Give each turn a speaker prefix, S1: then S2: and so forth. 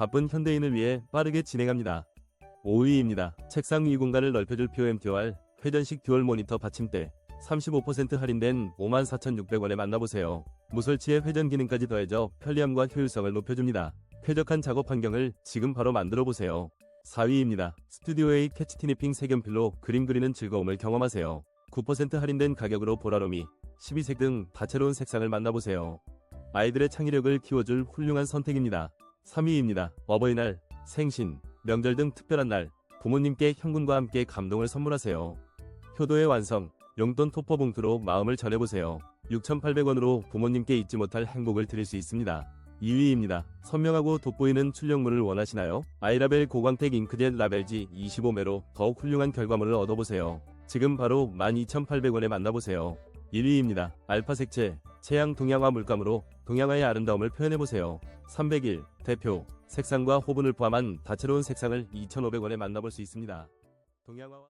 S1: 바쁜 현대인을 위해 빠르게 진행합니다. 5위입니다. 책상 위 공간을 넓혀줄 POM 회전식 듀얼 모니터 받침대 35% 할인된 54,600원에 만나보세요. 무설치의 회전 기능까지 더해져 편리함과 효율성을 높여줍니다. 쾌적한 작업 환경을 지금 바로 만들어 보세요. 4위입니다. 스튜디오 A 캐치 티니핑 색연필로 그림 그리는 즐거움을 경험하세요. 9% 할인된 가격으로 보라로미, 12색 등 다채로운 색상을 만나보세요. 아이들의 창의력을 키워줄 훌륭한 선택입니다. 3위입니다. 어버이날, 생신, 명절 등 특별한 날, 부모님께 현금과 함께 감동을 선물하세요. 효도의 완성, 용돈 토퍼 봉투로 마음을 전해보세요. 6,800원으로 부모님께 잊지 못할 행복을 드릴 수 있습니다. 2위입니다. 선명하고 돋보이는 출력물을 원하시나요? 아이라벨 고광택 잉크젯 라벨지 25매로 더욱 훌륭한 결과물을 얻어보세요. 지금 바로 12,800원에 만나보세요. 1위입니다. 알파 색채, 체양 동양화 물감으로 동양화의 아름다움을 표현해보세요. 301 대표 색상과 호분을 포함한 다채로운 색상을 2,500원에 만나볼 수 있습니다. 동양화와